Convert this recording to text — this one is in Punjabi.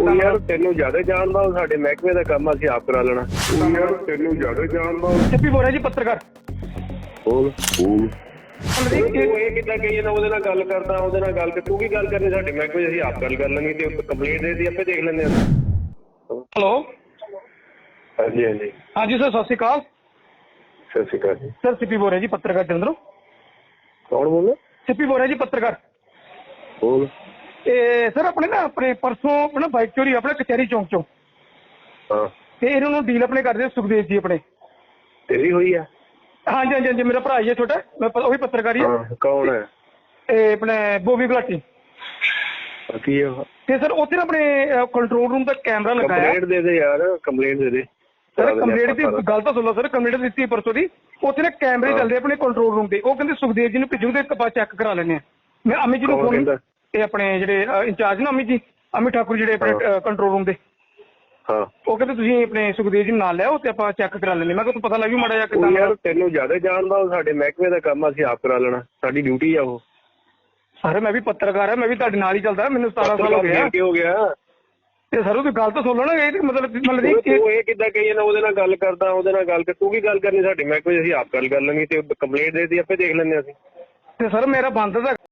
ਉਹ ਯਾਰ ਤੈਨੂੰ ਜ਼ਿਆਦਾ ਜਾਣਦਾ ਉਹ ਸਾਡੇ ਮਹਿਕਮੇ ਦਾ ਕੰਮ ਅਸੀਂ ਆਪ ਕਰਾ ਲੈਣਾ। ਉਹ ਯਾਰ ਤੈਨੂੰ ਜ਼ਿਆਦਾ ਜਾਣਦਾ ਚੱਪੀ ਬੋਲ ਰਿਹਾ ਜੀ ਪੱਤਰਕਾਰ। ਬੋਲ ਬੋਲ। ਤੂੰ ਇਹ- ਕਿੱਦਾਂ ਕਹੀ ਨਾ ਉਹਦੇ ਨਾਲ ਗੱਲ ਕਰਦਾ ਉਹਦੇ ਨਾਲ ਗੱਲ ਕਰ ਤੂੰ ਕੀ ਗੱਲ ਕਰਨੀ ਸਾਡੇ ਮਹਿਕਮੇ 'ਚ ਅਸੀਂ ਆਪ ਗੱਲ ਕਰ ਲਾਂਗੇ ਤੇ ਕੰਪਲੀਟ ਦੇ ਦੀ ਆਪੇ ਦੇਖ ਲੈਂਦੇ ਹਾਂ ਹੈਲੋ। ਹਾਂਜੀ ਹਾਂਜੀ। ਹਾਂਜੀ ਸਰ ਸਤਿ ਸ਼੍ਰੀ ਅਕਾਲ। ਸਤਿ ਸ਼੍ਰੀ ਅਕਾਲ ਜੀ। ਸਰ ਸਿੱਪੀ ਬੋਲ ਰਿਹਾ ਜੀ ਪੱਤਰਕਾਰ ਜਲੰਧਰੋਂ। ਕੌਣ ਬੋਲ ਸਿੱਪੀ ਬੋਲ ਰਿਹਾ ਜੀ ਪੱਤਰਕਾਰ। ਬੋਲ। ਤੇ ਸਰ ਆਪਣੇ ਨਾ ਆਪਣੇ ਪਰਸੋਂ ਆਪਣਾ ਬਾਈਕ ਚੋਰੀ ਆਪਣੇ ਕਚਹਿਰੀ ਚੌਂਕ ਚੋਂ। ਹਾਂ। ਤੇ ਇਹਨਾਂ ਨੂੰ ਡੀਲ ਆਪਣੇ ਕਰਦੇ ਆ ਸੁਖਦੇਵ ਜੀ ਆਪਣੇ। ਤੇਰੀ ਹੋਈ ਆ? ਹਾਂਜੀ ਹਾਂਜੀ ਹਾਂਜੀ ਮੇਰਾ ਭਰਾ ਹੀ ਹੈ ਛੋਟਾ ਮੈਂ ਪ- ਉਹੀ ਪੱਤਰਕਾਰੀ ਹੈ ਹਾਂ ਕੌਣ ਹੈ? ਇਹ ਆਪਣੇ ਬੋਬੀ ਗੁਲਾਟੀ ਆ ਕੀ ਹੈ ਤੇ ਸਰ ਉੱਥੇ ਨਾ ਆਪਣੇ ਕੰਟਰੋਲ ਰੂਮ ਦਾ ਕੈਮਰਾ ਲਗਾਇਆ। ਕੰਪਲੇਂਟ ਦੇ ਦੇ ਯਾਰ ਕੰਪਲੇਂਟ ਦੇ ਦੇ। ਸਰ ਕੰਪਲੀਟ ਦੀ ਗੱਲ ਤਾਂ ਸੁਣ ਲਓ ਸਰ ਕੰਪਲੀਟ ਦਿੱਤੀ ਪਰਸੋਂ ਦੀ। ਉੱਥੇ ਨਾ ਕੈਮਰੇ ਚੱਲਦੇ ਆਪਣੇ ਕੰਟਰੋਲ ਰੂਮ ਦੇ ਉਹ ਕਹਿੰਦੇ ਸੁਖਦੇਵ ਜੀ ਨੂੰ ਭੇਜੋ ਤੇ ਆਪਾਂ ਚੈੱਕ ਕਰਾ ਲੈਣੇ ਆ। ਮੈਂ ਅਮਿਤ ਜੀ ਨੂੰ ਕੌਣ ਫੋਨ ਕਹਿੰਦਾ? ਇਹ ਆਪਣੇ ਜਿਹੜੇ ਇੰਚਾਰਜ ਨਾ ਅਮਿਤ ਜੀ ਅਮਿਤ ਠਾਕੁਰ ਜਿਹੜੇ ਆਪਣੇ ਕੰਟਰੋਲ ਰੂਮ ਦੇ। ਹਾਂ। ਉਹ ਕਹਿੰਦੇ ਤੁਸੀਂ ਆਪਣੇ ਸੁਖਦੇਵ ਜੀ ਨਾਲ ਲਿਆਓ ਤੇ ਆਪਾਂ ਚੈੱਕ ਕਰਾ ਲੈਣੇ ਮੈਂ ਕਿਹਾ ਤੁਹਾਨੂੰ ਪਤਾ ਲੱਗ ਜੂ ਮਾੜਾ ਉਹ ਕਿਦਾਂ ਯਾਰ ਤੈਨੂੰ ਜ਼ਿਆਦਾ ਜਾਣਦਾ ਉਹ ਸਾਡੇ ਮਹਿਕਮੇ ਦਾ ਕੰਮ ਅਸੀਂ ਆਪ ਕਰਾ ਲੈਣਾ। ਸਾਡੀ ਡਿਊਟੀ ਆ ਉਹ। ਸਰ ਮੈਂ ਵੀ ਪੱਤਰਕਾਰ ਹਾਂ ਮੈਂ ਵੀ ਤੁਹਾਡੇ ਨਾਲ ਹੀ ਚੱਲਦਾ। ਮੈਨੂੰ 17 ਸਾਲ ਹੋ ਗਏ ਆ ਕੀ ਹੋ ਗਿਆ। ਤੇ ਸਰ ਉਹ ਗੱਲ ਤਾਂ ਸੁਣ ਨਾ ਇਹ ਤੇ ਮਤਲਬ ਮਤਲਬ ਉਹ ਕਿ ਤੂੰ ਇਹ ਕਿੱਦਾਂ ਕਹੀ ਨਾ ਉਹਦੇ ਨਾਲ ਗੱਲ ਕਰਦਾ ਉਹਦੇ ਨਾਲ ਗੱਲ ਕਰ ਤੂੰ ਕੀ ਗੱਲ ਕਰਨੀ ਸਾਡੇ ਮਹਿਕਮੇ ਅਸੀਂ ਆਪ ਗੱਲ ਕਰ ਲਾਂਗੇ ਤੇ ਕੰਪਲੇਂਟ ਦੇ ਦੀ ਆਪੇ ਦੇਖ ਲੈਂਦੇ ਅਸੀਂ। ਤੇ ਸਰ ਮੇਰਾ ਬੰਦ ਦਾ